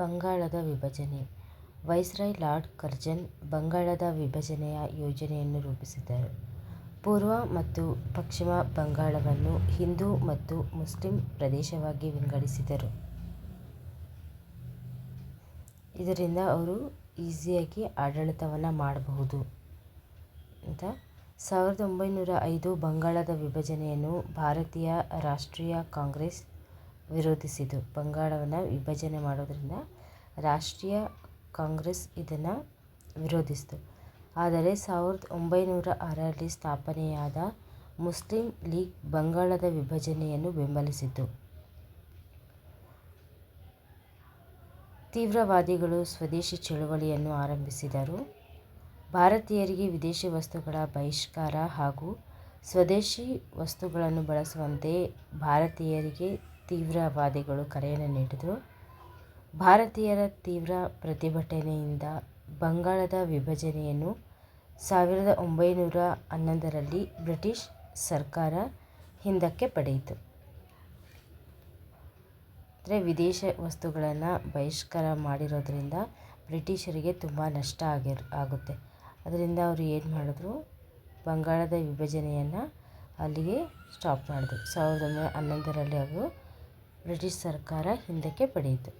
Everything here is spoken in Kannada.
ಬಂಗಾಳದ ವಿಭಜನೆ ವೈಸ್ರಾಯ್ ಲಾರ್ಡ್ ಕರ್ಜನ್ ಬಂಗಾಳದ ವಿಭಜನೆಯ ಯೋಜನೆಯನ್ನು ರೂಪಿಸಿದರು. ಪೂರ್ವ ಮತ್ತು ಪಶ್ಚಿಮ ಬಂಗಾಳವನ್ನು ಹಿಂದೂ ಮತ್ತು ಮುಸ್ಲಿಂ ಪ್ರದೇಶವಾಗಿ ವಿಂಗಡಿಸಿದರು. ಇದರಿಂದ ಅವರು ಈಸಿಯಾಗಿ ಆಡಳಿತವನ್ನು ಮಾಡಬಹುದು ಅಂತ. ಸಾವಿರದ ಒಂಬೈನೂರ ಐದು ಬಂಗಾಳದ ವಿಭಜನೆಯನ್ನು ಭಾರತೀಯ ರಾಷ್ಟ್ರೀಯ ಕಾಂಗ್ರೆಸ್ ವಿರೋಧಿಸಿತು. ಬಂಗಾಳವನ್ನು ವಿಭಜನೆ ಮಾಡೋದರಿಂದ ರಾಷ್ಟ್ರೀಯ ಕಾಂಗ್ರೆಸ್ ಇದನ್ನು ವಿರೋಧಿಸಿತು. ಆದರೆ ಸಾವಿರದ ಒಂಬೈನೂರ ಆರರಲ್ಲಿ ಸ್ಥಾಪನೆಯಾದ ಮುಸ್ಲಿಂ ಲೀಗ್ ಬಂಗಾಳದ ವಿಭಜನೆಯನ್ನು ಬೆಂಬಲಿಸಿತು. ತೀವ್ರವಾದಿಗಳು ಸ್ವದೇಶಿ ಚಳುವಳಿಯನ್ನು ಆರಂಭಿಸಿದರು. ಭಾರತೀಯರಿಗೆ ವಿದೇಶಿ ವಸ್ತುಗಳ ಬಹಿಷ್ಕಾರ ಹಾಗೂ ಸ್ವದೇಶಿ ವಸ್ತುಗಳನ್ನು ಬಳಸುವಂತೆ ಭಾರತೀಯರಿಗೆ ತೀವ್ರವಾದಿಗಳು ಕರೆಯನ್ನು ನೀಡಿದರು. ಭಾರತೀಯರ ತೀವ್ರ ಪ್ರತಿಭಟನೆಯಿಂದ ಬಂಗಾಳದ ವಿಭಜನೆಯನ್ನು ಸಾವಿರದ ಒಂಬೈನೂರ ಹನ್ನೊಂದರಲ್ಲಿ ಬ್ರಿಟಿಷ್ ಸರ್ಕಾರ ಹಿಂದಕ್ಕೆ ಪಡೆಯಿತು. ಅಂದರೆ ವಿದೇಶ ವಸ್ತುಗಳನ್ನು ಬಹಿಷ್ಕಾರ ಮಾಡಿರೋದ್ರಿಂದ ಬ್ರಿಟಿಷರಿಗೆ ತುಂಬ ನಷ್ಟ ಆಗಿರ್ ಆಗುತ್ತೆ. ಅದರಿಂದ ಅವರು ಏನು ಮಾಡಿದ್ರು ಬಂಗಾಳದ ವಿಭಜನೆಯನ್ನು ಅಲ್ಲಿಗೆ ಸ್ಟಾಪ್ ಮಾಡಿದ್ರು. ಸಾವಿರದ ಒಂಬೈನೂರ ಹನ್ನೊಂದರಲ್ಲಿ ಅವರು ಬ್ರಿಟಿಷ್ ಸರ್ಕಾರ ಹಿಂದಕ್ಕೆ ಪಡೆಯಿತು.